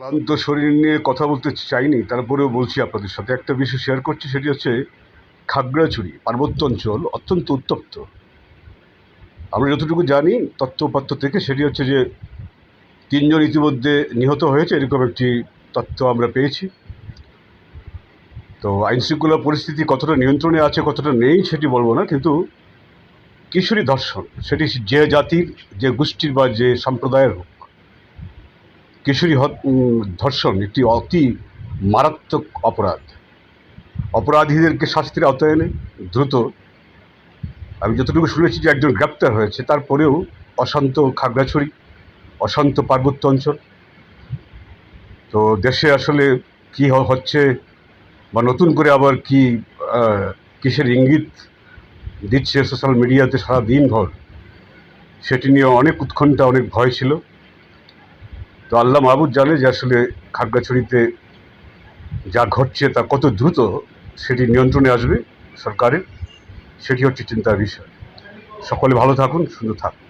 ক্লান্ত শরীর নিয়ে কথা বলতে চাইনি, তারপরেও বলছি আপনাদের সাথে। একটা বিষয় শেয়ার করছি, সেটি হচ্ছে খাগড়াছড়ি পার্বত্য অঞ্চল অত্যন্ত উত্তপ্ত। আমরা যতটুকু জানি তথ্যপাত্র থেকে সেটি হচ্ছে যে তিনজন ইতিমধ্যে নিহত হয়েছে, এরকম একটি তথ্য আমরা পেয়েছি। তো আইনশৃঙ্খলা পরিস্থিতি কতটা নিয়ন্ত্রণে আছে, কতটা নেই, সেটি বলব না, কিন্তু কিশোরী ধর্ষণ সেটি যে জাতির যে গোষ্ঠীর বা যে সম্প্রদায়ের হোক কিশোরী ধর্ষণ একটি অতি মারাত্মক অপরাধ। অপরাধীদেরকে শাস্তির আওতায় এনে দ্রুত, আমি যতটুকু শুনেছি যে একজন গ্রেপ্তার হয়েছে, তারপরেও অশান্ত খাগড়াছড়ি, অশান্ত পার্বত্য অঞ্চল। তো দেশে আসলে কি হচ্ছে বা নতুন করে আবার কি কিসের ইঙ্গিত দিচ্ছে সোশ্যাল মিডিয়াতে সারা দিনভর সেটি নিয়ে অনেক উৎকণ্ঠা, অনেক ভয় ছিল। তো আল্লাহ মাহবুদ জানে যে আসলে খাগড়াছড়িতে যা ঘটছে তা কত দ্রুত সেটি নিয়ন্ত্রণে আসবে সরকারের, সেটি হচ্ছে চিন্তার বিষয়। সকলে ভালো থাকুন, সুন্দর থাকুন।